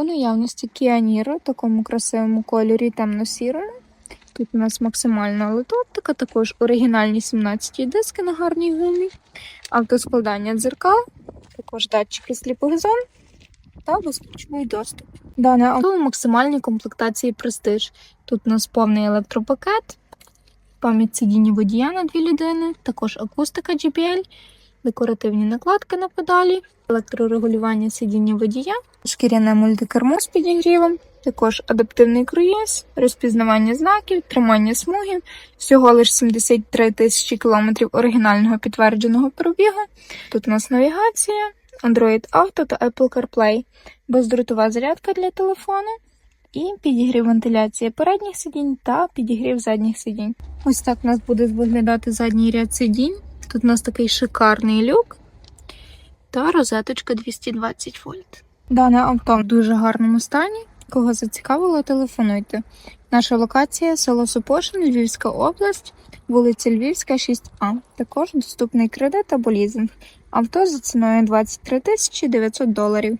У наявності Niro в такому красивому кольорі темно-сірому. Тут у нас максимальна литоптика, також оригінальні 17 диски на гарній гумі, автоскладання дзеркал, також датчики сліпих зон та безключовий доступ. Дане авто у максимальній комплектації Prestige. Тут у нас повний електропакет, пам'ять сидіння водія на дві людини, також акустика JBL, декоративні накладки на педалі, електрорегулювання сидіння водія, шкіряне мультикермо з підігрівом, також адаптивний круїз, розпізнавання знаків, тримання смугів, всього лише 73 тисячі кілометрів оригінального підтвердженого пробігу. Тут у нас навігація, Android Auto та Apple CarPlay, бездротова зарядка для телефону і підігрів вентиляції передніх сидінь та підігрів задніх сидінь. Ось так у нас буде виглядати задній ряд сидінь. Тут у нас такий шикарний люк та розеточка 220 вольт. Дане авто в дуже гарному стані. Кого зацікавило, телефонуйте. Наша локація село Супошин, Львівська область, вулиця Львівська, 6А. Також доступний кредит або лізинг. Авто за ціною 23 тисячі 900 доларів.